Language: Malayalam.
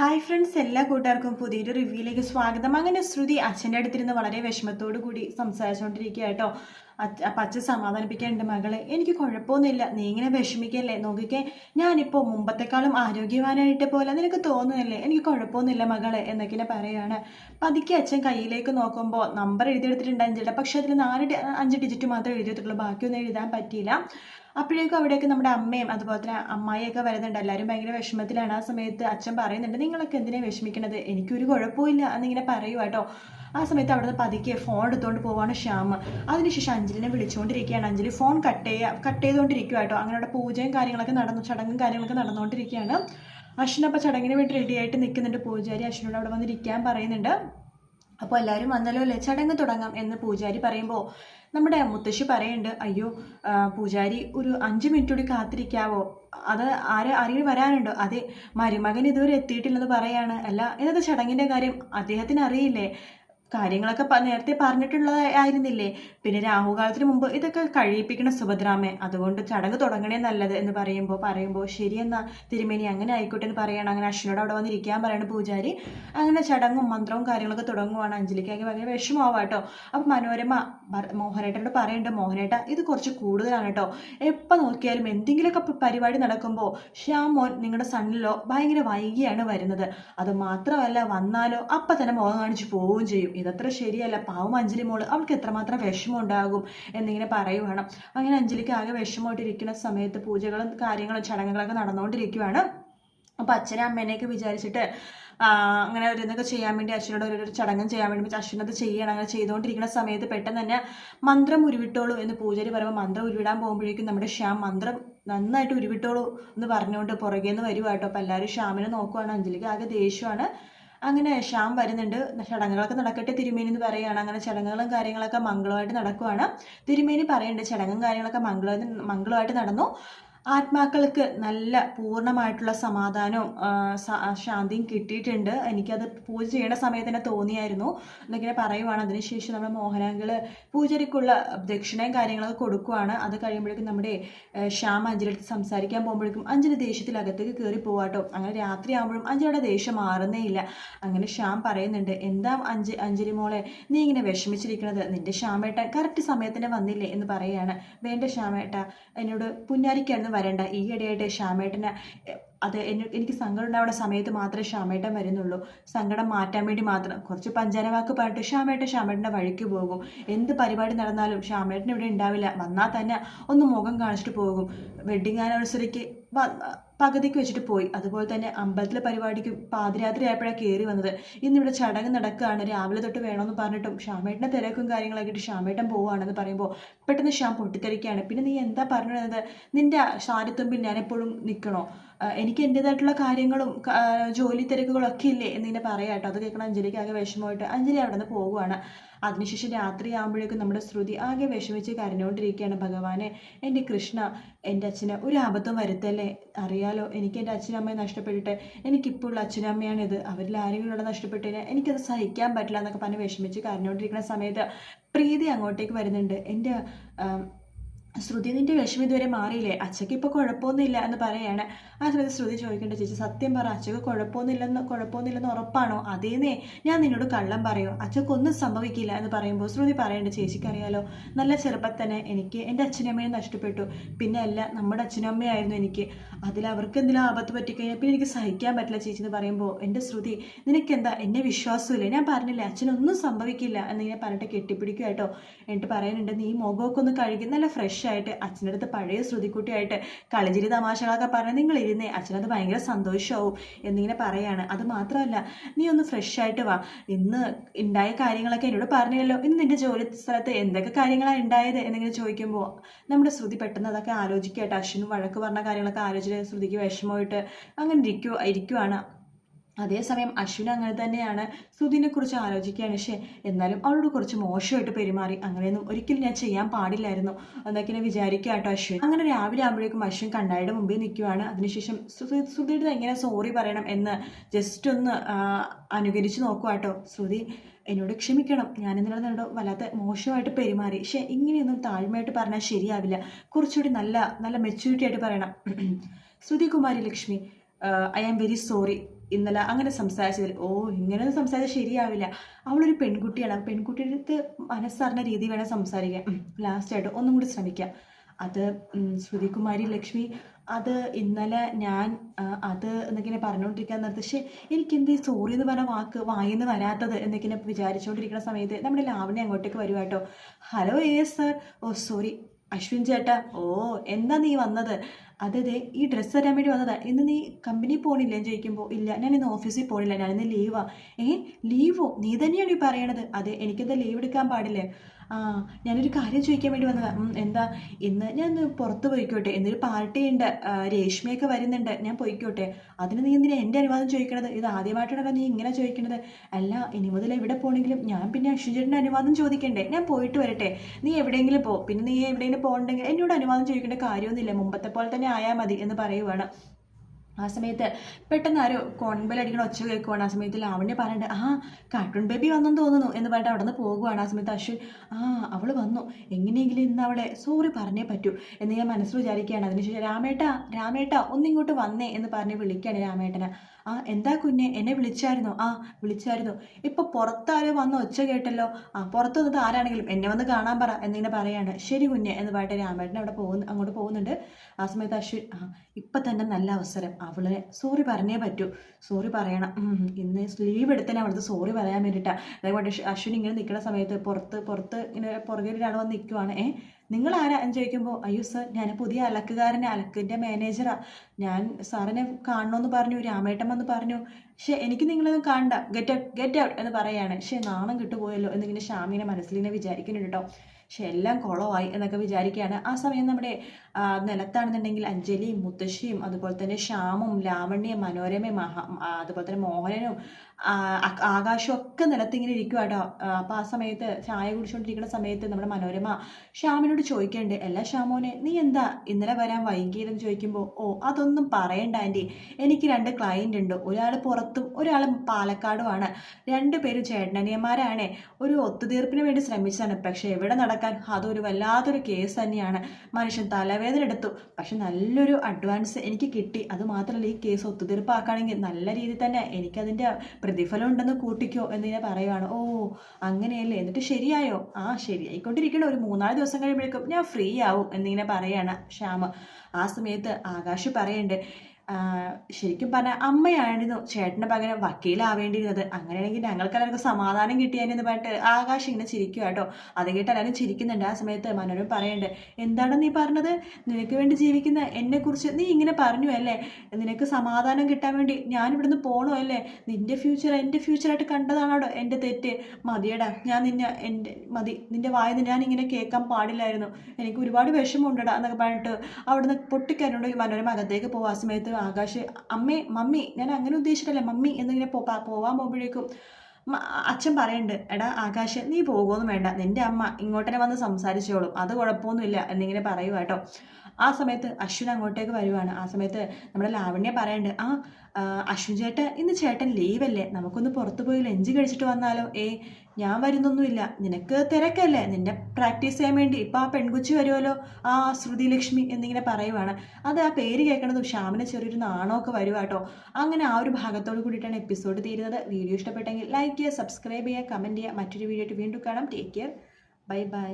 ഹായ് ഫ്രണ്ട്സ് എല്ലാ കൂട്ടുകാർക്കും പുതിയൊരു റിവ്യൂയിലേക്ക് സ്വാഗതം. അങ്ങനെ ശ്രുതി അച്ഛന്റെ അടുത്തിരുന്ന് വളരെ വിഷമത്തോടു കൂടി സംസാരിച്ചുകൊണ്ടിരിക്കുക കേട്ടോ അപ്പം അച്ഛൻ മകളെ. എനിക്ക് കുഴപ്പമൊന്നുമില്ല. നീ ഇങ്ങനെ വിഷമിക്കല്ലേ? നോക്കിക്കേ. ഞാനിപ്പോൾ മുമ്പത്തെക്കാളും ആരോഗ്യവാനായിട്ട് പോലെ നിനക്ക് തോന്നുന്നില്ലേ എനിക്ക് കുഴപ്പമൊന്നുമില്ല മകളെ എന്നൊക്കെ പറയുകയാണ് പതുക്കെ അച്ഛൻ കയ്യിലേക്ക് നോക്കുമ്പോൾ നമ്പർ എഴുതിയെടുത്തിട്ടുണ്ട് അഞ്ചിട്ട് പക്ഷെ അതിൽ നാല് അഞ്ച് ഡിജിറ്റ് മാത്രമേ എഴുതിയിട്ടുള്ളൂ. ബാക്കിയൊന്നും എഴുതാൻ പറ്റിയില്ല. അപ്പോഴേക്കും അവിടേക്ക് നമ്മുടെ അമ്മയും അതുപോലെ തന്നെ അമ്മായിയൊക്കെ വരുന്നുണ്ട്. എല്ലാവരും ഭയങ്കര വിഷമത്തിലാണ്. ആ സമയത്ത് അച്ഛൻ പറയുന്നുണ്ട് നിങ്ങളൊക്കെ എന്തിനാണ് വിഷമിക്കണത്? എനിക്കൊരു കുഴപ്പമില്ല എന്നിങ്ങനെ പറയുക കേട്ടോ. ആ സമയത്ത് അവിടുന്ന് പതുക്കെ ഫോൺ എടുത്തുകൊണ്ട് പോവാണ് ശ്യാമ. അതിനുശേഷം അഞ്ജലിനെ വിളിച്ചുകൊണ്ടിരിക്കുകയാണ് അഞ്ജലി ഫോൺ കട്ട് ചെയ്യുക കട്ട് ചെയ്തുകൊണ്ടിരിക്കുക കേട്ടോ. അങ്ങനെ അവിടെ പൂജയും കാര്യങ്ങളൊക്കെ നടന്നു ചടങ്ങും കാര്യങ്ങളൊക്കെ നടന്നുകൊണ്ടിരിക്കുകയാണ് അശ്വിൻ അപ്പോൾ ചടങ്ങിന് വേണ്ടി റെഡിയായിട്ട് നിൽക്കുന്നുണ്ട് പൂജാരി. അശ്വിനോട് അവിടെ വന്നിരിക്കാൻ പറയുന്നുണ്ട്. അപ്പോൾ എല്ലാവരും വന്നല്ലോ അല്ലേ? ചടങ്ങ് തുടങ്ങാം എന്ന് പൂജാരി പറയുമ്പോൾ നമ്മുടെ മുത്തശ്ശി പറയുന്നുണ്ട് അയ്യോ പൂജാരി ഒരു അഞ്ച് മിനിറ്റ് കൂടി കാത്തിരിക്കാവോ? അത് ആര് ആരെങ്കിലും വരാനുണ്ടോ? അതെ മരുമകൻ ഇതുവരെ എത്തിയിട്ടില്ലെന്ന് പറയാണ്. അല്ല ഇന്നത്തെ ചടങ്ങിന്റെ കാര്യം അദ്ദേഹത്തിന് അറിയില്ലേ? കാര്യങ്ങളൊക്കെ നേരത്തെ പറഞ്ഞിട്ടുള്ളതായിരുന്നില്ലേ പിന്നെ രാഹുകാലത്തിന് മുമ്പ് ഇതൊക്കെ കഴിയിപ്പിക്കണം സുഭദ്രാമേ. അതുകൊണ്ട് ചടങ്ങ് തുടങ്ങണേ നല്ലത് എന്ന് പറയുമ്പോൾ പറയുമ്പോൾ ശരിയെന്നാ തിരുമേനി അങ്ങനെ ആയിക്കോട്ടെ എന്ന് പറയണം. അങ്ങനെ അശ്വിനോട് അവിടെ വന്നിരിക്കാൻ പറയണ പൂജാരി. അങ്ങനെ ചടങ്ങും മന്ത്രവും കാര്യങ്ങളൊക്കെ തുടങ്ങുവാണ്. അഞ്ജലിക്കാക്കി ഭയങ്കര വിഷമമാവാം കേട്ടോ അപ്പം മനോരമ മോഹനേട്ടനോട് പറയുന്നുണ്ട് മോഹനേട്ട ഇത് കുറച്ച് കൂടുതലാണ് കേട്ടോ എപ്പോൾ നോക്കിയാലും എന്തെങ്കിലുമൊക്കെ പരിപാടി നടക്കുമ്പോൾ ശ്യാം മോൻ നിങ്ങളുടെ സണ്ണിലോ ഭയങ്കര വൈകിയാണ് വരുന്നത്. അത് മാത്രമല്ല വന്നാലോ അപ്പം തന്നെ മുഖം കാണിച്ച് പോവുകയും ചെയ്യും. ഇതത്ര ശരിയല്ല. പാവം അഞ്ജലി മോൾ അവൾക്ക് എത്രമാത്രം വിഷമം ഉണ്ടാകും എന്നിങ്ങനെ പറയുവാണ്. അങ്ങനെ അഞ്ജലിക്ക് ആകെ വിഷമമായിട്ടിരിക്കുന്ന സമയത്ത് പൂജകളും കാര്യങ്ങളും ചടങ്ങുകളൊക്കെ നടന്നുകൊണ്ടിരിക്കുവാണ്. അപ്പോൾ അച്ഛനെ അമ്മേനെയൊക്കെ വിചാരിച്ചിട്ട് അങ്ങനെ ഓരോന്നൊക്കെ ചെയ്യാൻ വേണ്ടി അച്ഛനോട് ഓരോരോ ചടങ്ങും ചെയ്യാൻ വേണ്ടി അച്ഛനത് ചെയ്യണം. അങ്ങനെ ചെയ്തുകൊണ്ടിരിക്കുന്ന സമയത്ത് പെട്ടെന്ന് തന്നെ മന്ത്രം ഉരുവിട്ടോളൂ എന്ന് പൂജാരി പറയുമ്പോൾ മന്ത്രം ഉരുവിടാൻ പോകുമ്പോഴേക്കും നമ്മുടെ ശ്യാം മന്ത്രം നന്നായിട്ട് ഉരുവിട്ടോളൂ എന്ന് പറഞ്ഞുകൊണ്ട് പുറകെ നിന്ന് വരുവാ കേട്ടോ അപ്പോൾ എല്ലാവരും ശ്യാമിനെ നോക്കുവാണ്. അഞ്ജലിക്ക് ആകെ ദേഷ്യമാണ്. അങ്ങനെ ശ്യാം വരുന്നുണ്ട്. ചടങ്ങുകളൊക്കെ നടക്കട്ടെ തിരുമേനി എന്ന് പറയുകയാണ്. അങ്ങനെ ചടങ്ങുകളും കാര്യങ്ങളൊക്കെ മംഗളമായിട്ട് നടക്കുവാണ്. തിരുമേനി പറയുന്നുണ്ട് ചടങ്ങും കാര്യങ്ങളൊക്കെ മംഗളമായിട്ട് മംഗളമായിട്ട് നടന്നു. ആത്മാക്കൾക്ക് നല്ല പൂർണമായിട്ടുള്ള സമാധാനവും ശാന്തിയും കിട്ടിയിട്ടുണ്ട്. എനിക്കത് പൂജ ചെയ്യണ സമയത്ത് തന്നെ തോന്നിയായിരുന്നു. എന്നിങ്ങനെ പറയുവാണ്. അതിനുശേഷം നമ്മുടെ മോഹനാങ്കൾ പൂജരിക്കുള്ള ദക്ഷിണയും കാര്യങ്ങളൊക്കെ കൊടുക്കുവാണ്. അത് കഴിയുമ്പോഴേക്കും നമ്മുടെ ശ്യാമ ശ്യാം അഞ്ജലി സംസാരിക്കാൻ പോകുമ്പോഴേക്കും അഞ്ജലി ദേഷ്യത്തിൽ അകത്തേക്ക് കയറി പോവാട്ടോ അങ്ങനെ രാത്രി ആകുമ്പോഴും അഞ്ജലിയുടെ ദേഷ്യം മാറുന്നേ ഇല്ല. അങ്ങനെ ശ്യാം പറയുന്നുണ്ട് എന്താ അഞ്ച് അഞ്ജലി മോളെ നീ ഇങ്ങനെ വിഷമിച്ചിരിക്കുന്നത് നിന്റെ ശ്യാമേട്ടൻ കറക്റ്റ് സമയത്തിന് വന്നില്ലേ? എന്ന് പറയുകയാണ്. വേണ്ട ശ്യാമേട്ട എന്നോട് പുന്നാരിക്കായിരുന്നു വരണ്ട ഈ ഇടയായിട്ട് ശ്യാമേട്ടന് അത് എനിക്ക് സങ്കടം ഉണ്ടാവുന്ന സമയത്ത് മാത്രമേ ശ്യാമേട്ടൻ വരുന്നുള്ളൂ. സങ്കടം മാറ്റാൻ വേണ്ടി മാത്രം. കുറച്ച് പഞ്ചാരവാക്ക് പറഞ്ഞിട്ട് ശ്യാമേട്ടൻ ശ്യാമേട്ടന്റെ വഴിക്ക് പോകും. എന്ത് പരിപാടി നടന്നാലും ശ്യാമേട്ടൻ ഇവിടെ ഉണ്ടാവില്ല. വന്നാൽ തന്നെ ഒന്ന് മുഖം കാണിച്ചിട്ട് പോകും. വെഡിങ് ആനിവേഴ്സറിക്ക് പകുതിക്ക് വെച്ചിട്ട് പോയി. അതുപോലെ തന്നെ അമ്പലത്തിലെ പരിപാടിക്ക് പാതിരാത്രി ആയപ്പോഴാണ് കയറി വന്നത്. ഇന്നിവിടെ ചടങ്ങ് നടക്കുകയാണ്. രാവിലെ തൊട്ട് വേണമെന്ന് പറഞ്ഞിട്ടും ഷാമേട്ടന്റെ തിരക്കും കാര്യങ്ങളൊക്കെ ഷാമേട്ടൻ പോവുകയാണെന്ന് പറയുമ്പോൾ പെട്ടെന്ന് ഷാം പൊട്ടിത്തെറിക്കുകയാണ്. പിന്നെ നീ എന്താ പറഞ്ഞു നിന്റെ സാരിത്തുമ്പിൽ ഞാൻ എപ്പോഴും നിൽക്കണോ എനിക്ക് എന്റെതായിട്ടുള്ള കാര്യങ്ങളും ജോലി തിരക്കുകളും ഒക്കെ ഇല്ലേ എന്നിങ്ങനെ പറയാം കേട്ടോ. അത് കേൾക്കണം അഞ്ജലിക്ക് ആകെ വിഷമമായിട്ട് അഞ്ജലി അവിടെ നിന്ന് പോവുകയാണ് അതിനുശേഷം രാത്രി ആകുമ്പോഴേക്കും നമ്മുടെ ശ്രുതി ആകെ വിഷമിച്ച് കരഞ്ഞുകൊണ്ടിരിക്കുകയാണ്. ഭഗവാനെ എന്റെ കൃഷ്ണ എന്റെ അച്ഛന് ഒരു അബദ്ധം വരുത്തല്ലേ? അറിയാലോ എനിക്ക് എന്റെ അച്ഛനമ്മയെ നഷ്ടപ്പെട്ടിട്ട് എനിക്കിപ്പോൾ ഉള്ള അച്ഛനമ്മയാണിത്. അവരിൽ ആരെങ്കിലും ഉള്ള നഷ്ടപ്പെട്ടതിന് എനിക്കത് സഹിക്കാൻ പറ്റില്ല എന്നൊക്കെ പറഞ്ഞ് വിഷമിച്ച് കരഞ്ഞുകൊണ്ടിരിക്കുന്ന സമയത്ത് പ്രീതി അങ്ങോട്ടേക്ക് വരുന്നുണ്ട്. എന്റെ ശ്രുതി നിന്റെ വിഷമം ഇതുവരെ മാറിയില്ലേ? അച്ഛക്ക് ഇപ്പോൾ കുഴപ്പമൊന്നുമില്ല എന്ന് പറയാണ്. ആ സമയത്ത് ശ്രുതി ചോദിക്കേണ്ട ചേച്ചി സത്യം പറ അച്ഛക്ക് കുഴപ്പമൊന്നുമില്ലെന്ന് കുഴപ്പമൊന്നുമില്ലെന്ന് ഉറപ്പാണോ? അതേന്നേ ഞാൻ നിന്നോട് കള്ളം പറയോ. അച്ഛക്കൊന്നും സംഭവിക്കില്ല എന്ന് പറയുമ്പോൾ ശ്രുതി പറയേണ്ട ചേച്ചിക്കറിയാലോ നല്ല ചെറുപ്പത്തിൽ തന്നെ എനിക്ക് എന്റെ അച്ഛനമ്മയെ നഷ്ടപ്പെട്ടു. പിന്നെ അല്ല നമ്മുടെ അച്ഛനമ്മയായിരുന്നു എനിക്ക്. അതിൽ അവർക്ക് എന്തെങ്കിലും ആപത്ത് പറ്റിക്കഴിഞ്ഞാൽ പിന്നെ എനിക്ക് സഹിക്കാൻ പറ്റില്ല ചേച്ചി എന്ന് പറയുമ്പോൾ എന്റെ ശ്രുതി നിനക്കെന്താ? എന്നെ വിശ്വാസമില്ല. ഞാൻ പറഞ്ഞില്ലേ അച്ഛനൊന്നും സംഭവിക്കില്ല എന്നിങ്ങനെ പറഞ്ഞിട്ട് കെട്ടിപ്പിടിക്കുക കേട്ടോ. എന്നിട്ട് പറയുന്നുണ്ട് നീ മുഖമൊക്കെ ഒന്ന് കഴുകി നല്ല ഫ്രഷ് ആയിട്ട് അച്ഛന്റെ അടുത്ത് പഴയ ശ്രുതിക്കുട്ടിയായിട്ട് കളിചിരി തമാശകളൊക്കെ പറഞ്ഞ് നിങ്ങൾ ഇരുന്നേ അച്ഛനത് ഭയങ്കര സന്തോഷമാവും എന്നിങ്ങനെ പറയാണ്. അത് മാത്രമല്ല നീ ഒന്ന് ഫ്രഷ് ആയിട്ട് വാ. ഇന്ന് ഉണ്ടായ കാര്യങ്ങളൊക്കെ എന്നോട് പറഞ്ഞല്ലോ ഇന്ന് നിന്റെ ജോലി സ്ഥലത്ത് എന്തൊക്കെ കാര്യങ്ങളാണ് ഉണ്ടായത് എന്നിങ്ങനെ ചോദിക്കുമ്പോൾ നമ്മുടെ ശ്രുതി പെട്ടെന്ന് അതൊക്കെ ആലോചിക്കട്ടെ. അശ്വിനും വഴക്ക് പറഞ്ഞ കാര്യങ്ങളൊക്കെ ആലോചിച്ച് ശ്രുതിക്ക് വിഷമമായിട്ട് അങ്ങനെ ഇരിക്കു ഇരിക്കുവാണ്. അതേസമയം അശ്വിൻ അങ്ങനെ തന്നെയാണ് സുധിനെ കുറിച്ച് ആലോചിക്കുകയാണ്. പക്ഷേ എന്നാലും അവളോട് കുറച്ച് മോശമായിട്ട് പെരുമാറി. അങ്ങനെയൊന്നും ഒരിക്കലും ഞാൻ ചെയ്യാൻ പാടില്ലായിരുന്നു എന്നൊക്കെ ഞാൻ വിചാരിക്കുക അശ്വിൻ. അങ്ങനെ രാവിലെ ആകുമ്പോഴേക്കും അശ്വിൻ കണ്ണാടിയുടെ മുമ്പിൽ നിൽക്കുവാണ്. അതിനുശേഷം ശ്രുതിയുടെ എങ്ങനെ സോറി പറയണം എന്ന് ജസ്റ്റ് ഒന്ന് അനുകരിച്ച് നോക്കുക കേട്ടോ. ശ്രുതി എന്നോട് ക്ഷമിക്കണം. ഞാൻ ഇന്നലെ നിന്നോട് വല്ലാത്ത മോശമായിട്ട് പെരുമാറി. പക്ഷേ ഇങ്ങനെയൊന്നും താഴ്മയായിട്ട് പറഞ്ഞാൽ ശരിയാവില്ല. കുറച്ചുകൂടി നല്ല നല്ല മെച്യൂരിറ്റി ആയിട്ട് പറയണം. Shruti Kumari Lakshmi I am very sorry ഇന്നലെ അങ്ങനെ സംസാരിച്ചതിൽ ഓ ഇങ്ങനെ സംസാരിച്ചാൽ ശരിയാവില്ല. അവളൊരു പെൺകുട്ടിയാണ്. പെൺകുട്ടിയുടെ അടുത്ത് മനസ്സറിഞ്ഞ രീതി വേണം സംസാരിക്കാൻ. ലാസ്റ്റായിട്ട് ഒന്നും കൂടി ശ്രമിക്കാം. അത് ശ്രുതികുമാരി ലക്ഷ്മി അത് ഇന്നലെ ഞാൻ അത് എന്നിങ്ങനെ പറഞ്ഞുകൊണ്ടിരിക്കാൻ നിർത്തി പക്ഷേ എനിക്കെന്ത് സോറി എന്ന് പറഞ്ഞ വാക്ക് വായിന്ന് വരാത്തത്? എന്നിങ്ങനെ വിചാരിച്ചുകൊണ്ടിരിക്കുന്ന സമയത്ത് നമ്മുടെ ലാവണ്യ അങ്ങോട്ടേക്ക് വരുവാട്ടോ ഹലോ ഏ സർ ഓ സോറി അശ്വിൻ ചേട്ടാ. ഓ എന്താ നീ വന്നത്? അതെ ഈ ഡ്രസ്സ് തരാൻ വേണ്ടി വന്നതാ. ഇന്ന് നീ കമ്പനി പോണില്ലേ? ചോദിക്കുമ്പോൾ ഇല്ല ഞാൻ ഇന്ന് ഓഫീസിൽ പോണില്ല. ഞാനിന്ന് ലീവാ ഏ? ലീവോ നീ തന്നെയാണ് ഈ പറയണത്. അതെ എനിക്കെന്താ ലീവ് എടുക്കാൻ പാടില്ലേ? ആ ഞാനൊരു കാര്യം ചോദിക്കാൻ വേണ്ടി വന്നതാ. എന്താ? ഇന്ന് ഞാൻ പുറത്ത് പോയിക്കോട്ടെ. എന്നൊരു പാർട്ടി ഉണ്ട്. ആ, രേഷ്മയൊക്കെ വരുന്നുണ്ട്. ഞാൻ പോയിക്കോട്ടെ. അതിന് നീ എന്തിനാ എന്റെ അനുവാദം ചോദിക്കണത്? ഇത് ആദ്യമായിട്ടാണല്ലോ നീ ഇങ്ങനെ ചോദിക്കണത്. അല്ല ഇനി മുതൽ എവിടെ പോണെങ്കിലും ഞാൻ പിന്നെ അശ്വിൻചേട്ടന്റെ അനുവാദം ചോദിക്കണ്ടേ? ഞാൻ പോയിട്ട് വരട്ടെ. നീ എവിടെയെങ്കിലും പോ. പിന്നെ നീ എവിടെയെങ്കിലും പോകണ്ടെങ്കിൽ എന്നോട് അനുവാദം ചോദിക്കേണ്ട കാര്യമൊന്നുമില്ല. മുമ്പത്തെ പോലെ തന്നെ ആയാൽ മതി എന്ന് പറയുവാണ്. ആ സമയത്ത് പെട്ടെന്ന് ആരോ കോൺബലടിക്കണ ഒച്ച കേൾക്കുവാണ്. ആ സമയത്ത് ലാവണ്യ പറയണ്ട് ആ കാർട്ടൂൺ ബേബി വന്നെന്ന് തോന്നുന്നു എന്ന് പറഞ്ഞിട്ട് അവിടെ നിന്ന് പോകുവാണ്. ആ സമയത്ത് അശ്വിൻ ആ അവൾ വന്നു. എങ്ങനെയെങ്കിലും ഇന്ന് അവളെ സോറി പറഞ്ഞേ പറ്റൂ എന്ന് ഞാൻ മനസ്സിൽ വിചാരിക്കുകയാണ്. അതിനുശേഷം രാമേട്ടാ രാമേട്ടാ ഒന്നിങ്ങോട്ട് വന്നേ എന്ന് പറഞ്ഞ് വിളിക്കുകയാണ് രാമേട്ടനെ. ആ എന്താ കുഞ്ഞെ? എന്നെ വിളിച്ചായിരുന്നോ? ആ വിളിച്ചായിരുന്നു. ഇപ്പൊ പുറത്താരോ വന്ന് ഒച്ച കേട്ടല്ലോ? ആ പുറത്ത് വന്നത് ആരാണെങ്കിലും എന്നെ വന്ന് കാണാൻ പറ എന്നിങ്ങനെ പറയാണ്. ശരി കുഞ്ഞെ എന്ന് പറഞ്ഞിട്ട് രാമേട്ടൻ അവിടെ പോകുന്നു അങ്ങോട്ട് പോകുന്നുണ്ട്. ആ സമയത്ത് അശ്വിൻ ആ ഇപ്പൊ തന്നെ നല്ല അവസരം. അവളെ സോറി പറഞ്ഞേ പറ്റൂ. സോറി പറയണം. ഇന്ന് ലീവ് എടുത്തന്നെ അവളത് സോറി പറയാൻ വേണ്ടിട്ടാ. അതേപോലെ അശ്വിൻ ഇങ്ങനെ നിൽക്കുന്ന സമയത്ത് പുറത്ത് പുറത്ത് ഇങ്ങനെ പുറകിൽ ഒരാൾ വന്ന് നിൽക്കുവാണ് ഏ നിങ്ങൾ ആരാ എന്ന് ചോദിക്കുമ്പോൾ അയ്യോ സർ ഞാൻ പുതിയ അലക്കുകാരനെ അലക്കിന്റെ മാനേജറാ ഞാൻ സാറിനെ കാണണമെന്ന് പറഞ്ഞു രാമേട്ടൻ വന്ന് പറഞ്ഞു പക്ഷേ എനിക്ക് നിങ്ങളൊന്നും കാണണ്ട. ഗെറ്റ് ഔട്ട് ഗെറ്റ് ഔട്ട് എന്ന് പറയാണ്. പക്ഷേ നാണം കിട്ടുപോയല്ലോ എന്നിങ്ങനെ ഷാമിനെ മനസ്സിലിങ്ങനെ വിചാരിക്കുന്നുണ്ട് കേട്ടോ പക്ഷെ എല്ലാം കുളമായി എന്നൊക്കെ വിചാരിക്കുകയാണ് ആ സമയം നമ്മുടെ നിലത്താണെന്നുണ്ടെങ്കിൽ അഞ്ജലിയും മുത്തശ്ശിയും അതുപോലെ തന്നെ ശ്യാമും ലാവണ്യയും മനോരമയും മഹാ അതുപോലെ തന്നെ മോഹനനും ആകാശം ഒക്കെ നിലത്തിങ്ങനെ ഇരിക്കുക കേട്ടോ അപ്പോൾ ആ സമയത്ത് ചായ കുടിച്ചുകൊണ്ടിരിക്കുന്ന സമയത്ത് നമ്മുടെ മനോരമ ശ്യാമിനോട് ചോദിക്കണ്ട് അല്ല ശ്യാമോനെ നീ എന്താ ഇന്നലെ വരാൻ വൈകിയതെന്ന് ചോദിക്കുമ്പോൾ ഓ അതൊന്നും പറയണ്ട ആന്റി എനിക്ക് രണ്ട് ക്ലയന്റ് ഉണ്ട്. ഒരാൾ പുറത്തും ഒരാൾ പാലക്കാടുമാണ്. രണ്ട് പേരും ചേട്ടനിയന്മാരാണ് ഒരു ഒത്തുതീർപ്പിന് വേണ്ടി ശ്രമിച്ചതാണ്. പക്ഷേ എവിടെ നടക്കാൻ? അതൊരു വല്ലാത്തൊരു കേസ് തന്നെയാണ്. മനുഷ്യൻ തലവേദന എടുത്തു. പക്ഷെ നല്ലൊരു അഡ്വാൻസ് എനിക്ക് കിട്ടി. അത് മാത്രമല്ല ഈ കേസ് ഒത്തുതീർപ്പാക്കുകയാണെങ്കിൽ നല്ല രീതിയിൽ തന്നെ എനിക്കതിന്റെ പ്രതിഫലം ഉണ്ടെന്ന് കൂട്ടിക്കോ എന്ന് ഞാൻ പറയുവാണ്. ഓ അങ്ങനെയല്ലേ? എന്നിട്ട് ശരിയായോ? ആ ശരിയായിക്കൊണ്ടിരിക്കണം. ഒരു മൂന്നാൽ ദിവസം കഴിയുമ്പോഴേക്കും ഞാൻ ഫ്രീ ആവും എന്നിങ്ങനെ പറയാണ് ശ്യാമ. ആ സമയത്ത് ആകാശ് പറയണ്ട് ശരിക്കും പറഞ്ഞാൽ അമ്മയായിരുന്നു ചേട്ടന്റെ പകരം വക്കീലാവേണ്ടിയിരുന്നത്. അങ്ങനെയാണെങ്കിൽ ഞങ്ങൾക്ക് എല്ലാവർക്കും സമാധാനം കിട്ടിയെന്ന് പറഞ്ഞിട്ട് ആകാശ് ഇങ്ങനെ ചിരിക്കുക കേട്ടോ. അത് കേട്ട് എല്ലാവരും ചിരിക്കുന്നുണ്ട് ആ സമയത്ത് മനോരമ പറയുന്നുണ്ട് എന്താണ് നീ പറഞ്ഞത്? നിനക്ക് വേണ്ടി ജീവിക്കുന്ന എന്നെക്കുറിച്ച് നീ ഇങ്ങനെ പറഞ്ഞു അല്ലേ? നിനക്ക് സമാധാനം കിട്ടാൻ വേണ്ടി ഞാൻ ഇവിടുന്ന് പോകണോ അല്ലേ? നിന്റെ ഫ്യൂച്ചർ എന്റെ ഫ്യൂച്ചറായിട്ട് കണ്ടതാണോ എന്റെ തെറ്റ്? മതിയടാ ഞാൻ നിന്നെ എന്റെ മതി നിന്റെ വായന ഞാൻ ഇങ്ങനെ കേൾക്കാൻ പാടില്ലായിരുന്നു. എനിക്ക് ഒരുപാട് വിഷമമുണ്ടടാ എന്നൊക്കെ പറഞ്ഞിട്ട് അവിടുന്ന് പൊട്ടിക്കാനുണ്ട് മനോരമ അകത്തേക്ക് പോകുക ആ സമയത്ത് ആകാശ് അമ്മേ മമ്മി ഞാൻ അങ്ങനെ ഉദ്ദേശിച്ചിട്ടല്ല. മമ്മി എന്നിങ്ങനെ പോവാൻ പോകുമ്പോഴേക്കും അച്ഛൻ പറയുന്നുണ്ട് എടാ ആകാശ് നീ പോകുമൊന്നും വേണ്ട. നിന്റെ അമ്മ ഇങ്ങോട്ടന്നെ വന്ന് സംസാരിച്ചോളും. അത് കുഴപ്പമൊന്നുമില്ല എന്നിങ്ങനെ പറയുക കേട്ടോ. ആ സമയത്ത് അശ്വിൻ അങ്ങോട്ടേക്ക് വരുവാണ്. ആ സമയത്ത് നമ്മുടെ ലാവണ്യ പറയണ്ട് ആ അശ്വിൻ ചേട്ടൻ ഇന്ന് ചേട്ടൻ ലീവല്ലേ നമുക്കൊന്ന് പുറത്തു പോയി ലഞ്ച് കഴിച്ചിട്ട് വന്നാലോ? ഏ ഞാൻ വരുന്നൊന്നുമില്ല. നിനക്ക് തിരക്കല്ലേ? നിന്റെ പ്രാക്ടീസ് ചെയ്യാൻ വേണ്ടി ഇപ്പോൾ ആ പെൺകുച്ചി വരുമല്ലോ ആ ശ്രുതി ലക്ഷ്മി എന്നിങ്ങനെ പറയുവാണ്. അത് ആ പേര് കേൾക്കണതും ശ്യാമിന് ചെറിയൊരു നാണമൊക്കെ വരുവാട്ടോ. അങ്ങനെ ആ ഒരു ഭാഗത്തോട് കൂടിയിട്ടാണ് എപ്പിസോഡ് തീരുന്നത്. വീഡിയോ ഇഷ്ടപ്പെട്ടെങ്കിൽ ലൈക്ക് ചെയ്യുക സബ്സ്ക്രൈബ് ചെയ്യുക കമന്റ് ചെയ്യുക. മറ്റൊരു വീഡിയോ ആയിട്ട് വീണ്ടും കാണാം. Take care bye bye